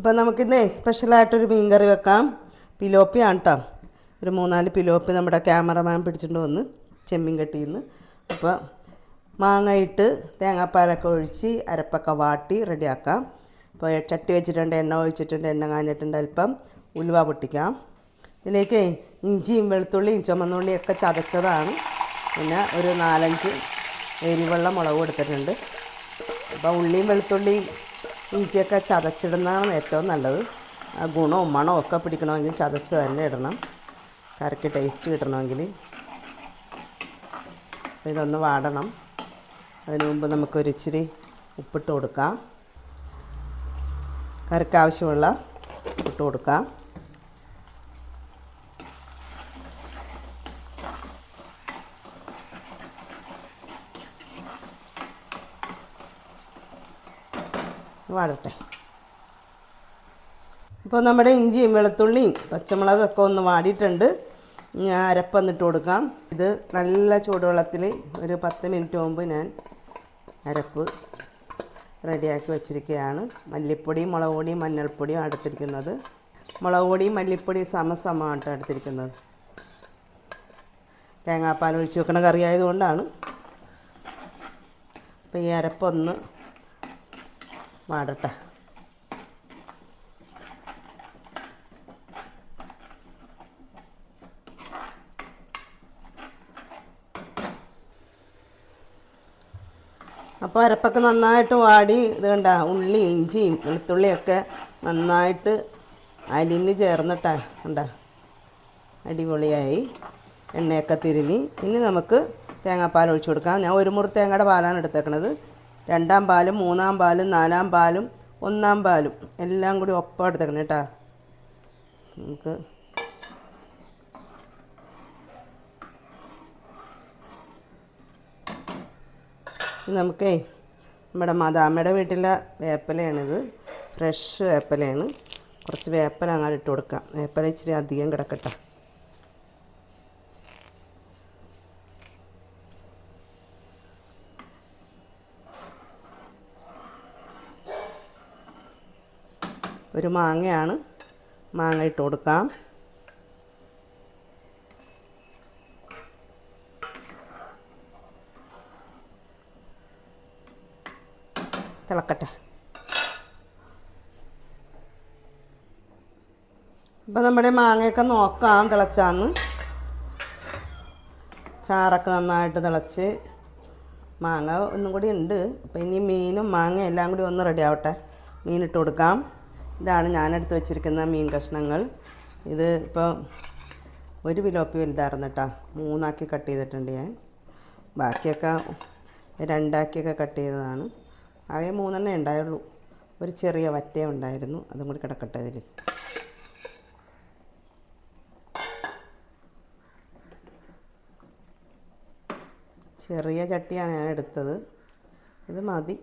അപ്പോൾ നമുക്കിന്നേ സ്പെഷ്യലായിട്ടൊരു മീൻ കറി വെക്കാം. പിലോപ്പിയാണ് കേട്ടോ ഒരു മൂന്നാൽ പിലോപ്പി നമ്മുടെ ക്യാമറമാൻ പിടിച്ചിട്ട് വന്ന് ചെമ്മീൻ കെട്ടിന്ന് അപ്പോൾ മാങ്ങ ഇട്ട് തേങ്ങാപ്പാലൊക്കെ ഒഴിച്ച് അരപ്പൊക്കെ വാട്ടി റെഡിയാക്കാം. അപ്പോൾ ചട്ടി വെച്ചിട്ടുണ്ട് എണ്ണ ഒഴിച്ചിട്ടുണ്ട് എണ്ണ കാഞ്ഞിട്ടുണ്ട് അല്പം ഉലുവ പൊട്ടിക്കാം. ഇതിലേക്ക് ഇഞ്ചിയും വെളുത്തുള്ളിയും ചുമന്നുള്ളിയൊക്കെ ചതച്ചതാണ്. പിന്നെ ഒരു നാലഞ്ച് എരിവെള്ളം മുളക് കൊടുത്തിട്ടുണ്ട്. അപ്പോൾ ഉള്ളിയും വെളുത്തുള്ളിയും ഇഞ്ചിയൊക്കെ ചതച്ചിടുന്നതാണ് ഏറ്റവും നല്ലത്. ആ ഗുണവും മണവും ഒക്കെ പിടിക്കണമെങ്കിൽ ചതച്ച് തന്നെ ഇടണം. കറിക്ക് ടേസ്റ്റ് കിട്ടണമെങ്കിൽ. ഇതൊന്ന് വാടണം. അതിനു മുമ്പ് നമുക്കൊരിച്ചിരി ഉപ്പിട്ട് കൊടുക്കാം. കറിക്ക് ആവശ്യമുള്ള ഉപ്പിട്ട് കൊടുക്കാം. വാടട്ടെ ഇപ്പോൾ നമ്മുടെ ഇഞ്ചിയും വെളുത്തുള്ളിയും പച്ചമുളകൊക്കെ ഒന്ന് വാടിയിട്ടുണ്ട്. ഞാൻ അരപ്പന്നിട്ട് കൊടുക്കാം. ഇത് നല്ല ചൂടുവെള്ളത്തിൽ ഒരു പത്ത് മിനിറ്റ് മുമ്പ് ഞാൻ അരപ്പ് റെഡിയാക്കി വെച്ചിരിക്കുകയാണ്. മല്ലിപ്പൊടിയും മുളക് പൊടിയും മഞ്ഞൾപ്പൊടിയും അടുത്തിരിക്കുന്നത് മുളക് പൊടിയും മല്ലിപ്പൊടിയും സമസമമായിട്ട് അടുത്തിരിക്കുന്നത് തേങ്ങാപ്പാൽ ഒഴിച്ച് വെക്കണ കറി ആയതുകൊണ്ടാണ്. അപ്പോൾ ഈ അരപ്പൊന്ന് വാടട്ടെ അപ്പോൾ അരപ്പൊക്കെ നന്നായിട്ട് വാടി ഇത് കണ്ട ഉള്ളി ഇഞ്ചിയും വെളുത്തുള്ളിയൊക്കെ നന്നായിട്ട് അലിഞ്ഞ് ചേർന്നിട്ടാ കണ്ട അടിപൊളിയായി. എണ്ണയൊക്കെ തിരിഞ്ഞ് ഇനി നമുക്ക് തേങ്ങാപ്പാൽ ഒഴിച്ചു കൊടുക്കാം. ഞാൻ ഒരു മുറി തേങ്ങയുടെ പാലാണ് എടുത്തേക്കണത്. രണ്ടാം പാലും മൂന്നാം പാലും നാലാം പാലും ഒന്നാം പാലും. എല്ലാം കൂടി ഒപ്പം എടുത്തേക്കണം കേട്ടോ. നമുക്ക് നമുക്കേ നമ്മുടെ മദാമ്മയുടെ വീട്ടിലെ വേപ്പലയാണിത്. ഫ്രഷ് വേപ്പലയാണ്. കുറച്ച് വേപ്പല അങ്ങോട്ട് ഇട്ട് കൊടുക്കാം. വേപ്പല ഇച്ചിരി അധികം കിടക്കട്ടെ. ഒരു മാങ്ങയാണ്. മാങ്ങ ഇട്ട് കൊടുക്കാം. തിളക്കട്ടെ. ഇപ്പം നമ്മുടെ മാങ്ങയൊക്കെ നോക്കാം തിളച്ചാന്ന്. ചാറൊക്കെ നന്നായിട്ട് തിളച്ച് മാങ്ങ ഒന്നും കൂടി ഉണ്ട്. അപ്പോൾ ഇനി മീനും മാങ്ങയും എല്ലാം കൂടി ഒന്ന് റെഡി ആവട്ടെ. മീനിട്ട് കൊടുക്കാം. ഇതാണ് ഞാനെടുത്ത് വെച്ചിരിക്കുന്ന മീൻ കഷ്ണങ്ങൾ. ഇത് ഇപ്പോൾ ഒരു വിലോപ്പി വലുതായിരുന്നു കേട്ടോ. മൂന്നാക്കി കട്ട് ചെയ്തിട്ടുണ്ട് ഞാൻ. ബാക്കിയൊക്കെ രണ്ടാക്കിയൊക്കെ കട്ട് ചെയ്തതാണ്. ആകെ മൂന്നെണ്ണേ ഉണ്ടായുള്ളൂ. ഒരു ചെറിയ വറ്റേ ഉണ്ടായിരുന്നു. അതും കൂടി കിടക്കട്ടെ ഇതിൽ. ചെറിയ ചട്ടിയാണ് ഞാൻ എടുത്തത്. ഇത് മതി.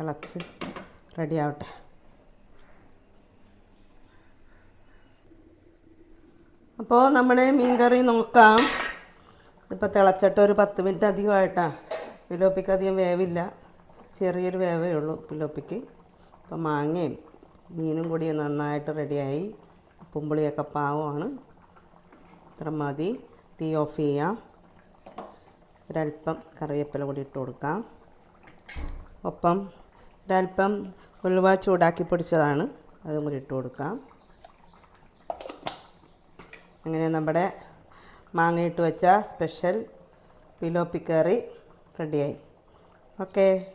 തിളച്ച് റെഡിയാവട്ടെ. അപ്പോൾ നമ്മുടെ മീൻകറി നോക്കാം. ഇപ്പോൾ തിളച്ചിട്ട് ഒരു പത്ത് മിനിറ്റ് അധികമായിട്ടാണ് പിലോപ്പിക്ക് അധികം വേവില്ല. ചെറിയൊരു വേവേ ഉള്ളൂ പിലോപ്പിക്ക്. അപ്പോൾ മാങ്ങയും മീനും കൂടി നന്നായിട്ട് റെഡിയായി. പുമ്പുളിയൊക്കെ പാവമാണ്. ഇത്ര മതി. തീ ഓഫ് ചെയ്യാം. ഒരല്പം കറിവേപ്പില കൂടി ഇട്ട് കൊടുക്കാം. ഒപ്പം ഒരല്പം ഉലുവ ചൂടാക്കി പൊടിച്ചതാണ്. അതും കൂടി ഇട്ട് കൊടുക്കാം. അങ്ങനെ നമ്മുടെ മാങ്ങയിട്ട് വെച്ച സ്പെഷ്യൽ പിലോപ്പിക്കറി റെഡിയായി. ഓക്കേ.